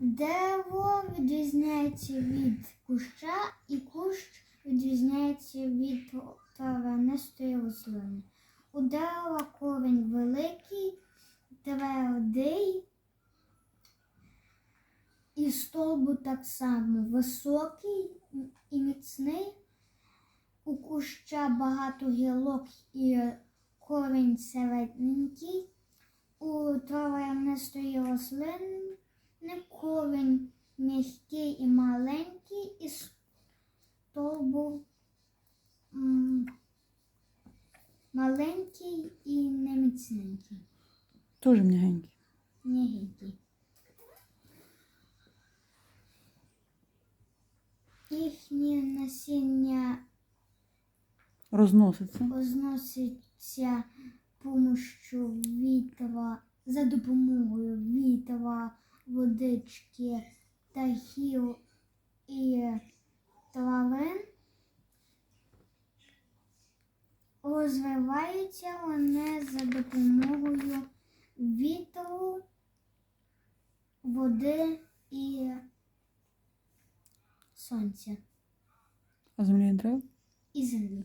Дерево відрізняється від куща, і кущ відрізняється від травянистої рослини. У дерева корінь великий, твердий, і стовбу так само високий і міцний. У куща багато гілок і корінь середненький. У травянистої рослини корінь м'який і маленький, і стовбур маленький і неміцненький, Дуже м'ягенький. м'ягенький. Їхнє насіння Розноситься. розноситься помощю вітра за допомогою вітра, водички, птахів і тварин. Розвиваються вони за допомогою вітру, води і сонця А землі не треба? і землі.